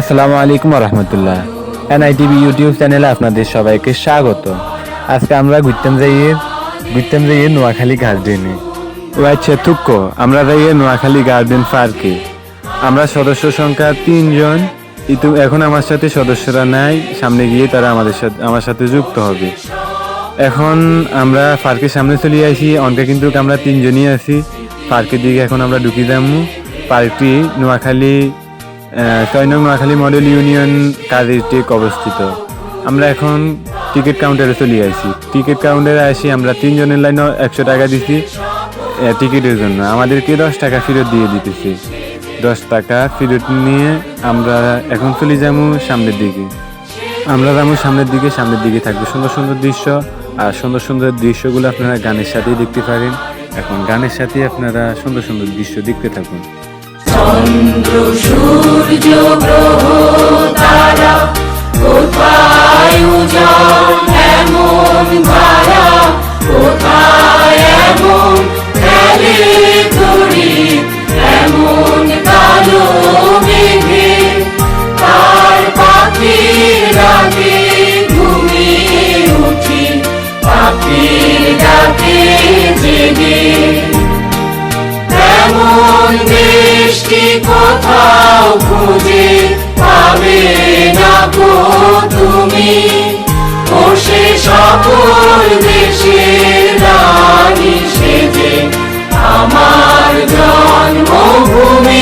আসসালামু আলাইকুম রহমতুল্লাহ এনআইটিভি ইউটিউব চ্যানেলে আপনাদের সবাইকে স্বাগত। আজকে আমরা ঘুরতাম যাইয়ে ঘুরতাম যাইয়ে নোয়াখালী গার্ডেনে ও আচ্ছা তুক্কো আমরা যাইয়ে নোয়াখালী গার্ডেন পার্কে আমরা সদস্য সংখ্যা তিনজন। ইতু এখন আমার সাথে সদস্যরা নাই। সামনে গিয়ে তারা আমাদের সাথে আমার সাথে যুক্ত হবে। এখন আমরা পার্কের সামনে চলে আসি। অনকে কিন্তু আমরা তিনজনই আছি। পার্কের দিকে এখন আমরা ঢুকি যাব পার্কটি নোয়াখালী ছয় নং নোয়াখালী মডেল ইউনিয়ন কাজেরটেক অবস্থিত। আমরা এখন টিকিট কাউন্টারে চলে আসি। টিকিট কাউন্টারে আসি, আমরা তিনজনের লাইনে একশো টাকা দিছি টিকিটের জন্য। আমাদেরকে দশ টাকা ফেরত দিয়ে দিতেছি। দশ টাকা ফেরত নিয়ে আমরা এখন চলে যাব সামনের দিকে। আমরা যাব সামনের দিকে সামনের দিকে থাকবে সুন্দর সুন্দর দৃশ্য। আর সুন্দর সুন্দর দৃশ্যগুলো আপনারা গানের সাথেই দেখতে পারেন। এখন গানের সাথে আপনারা সুন্দর সুন্দর দৃশ্য দেখতে থাকুন। চন্দ্র সূর্য গ্রহ তারা সকল দেশের রানী সেজে আমার জন্মভূমি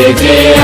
Jai